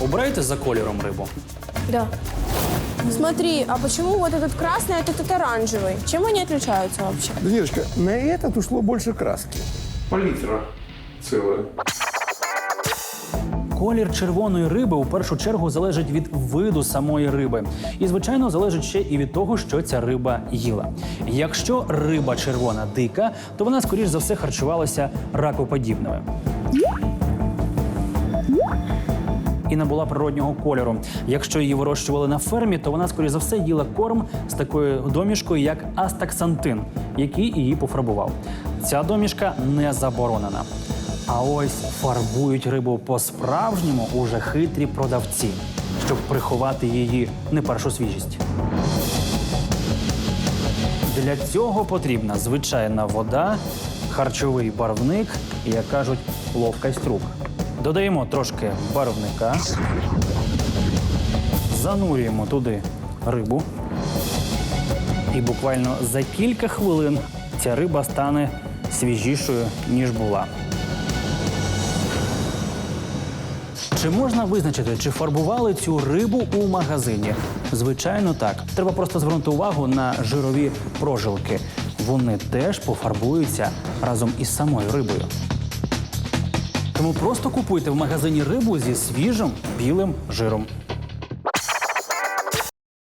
Обираєте за кольором рибу? Да. Смотри, а почему вот этот красный, а этот оранжевый? Чем они отличаются вообще? Данилочка, на этот ушло больше краски. Палитра целая. Колір червоної риби у першу чергу залежить від виду самої риби. І, звичайно, залежить ще і від того, що ця риба їла. Якщо риба червона дика, то вона, скоріш за все, харчувалася ракоподібними. І набула природнього кольору. Якщо її вирощували на фермі, то вона, скоріш за все, їла корм з такою домішкою, як астаксантин, який її пофарбував. Ця домішка не заборонена. А ось фарбують рибу по-справжньому уже хитрі продавці, щоб приховати її не першу свіжість. Для цього потрібна звичайна вода, харчовий барвник і, як кажуть, ловкость рук. Додаємо трошки барвника, занурюємо туди рибу. І буквально за кілька хвилин ця риба стане свіжішою, ніж була. Чи можна визначити, чи фарбували цю рибу у магазині? Звичайно, так. Треба просто звернути увагу на жирові прожилки. Вони теж пофарбуються разом із самою рибою. Тому просто купуйте в магазині рибу зі свіжим білим жиром.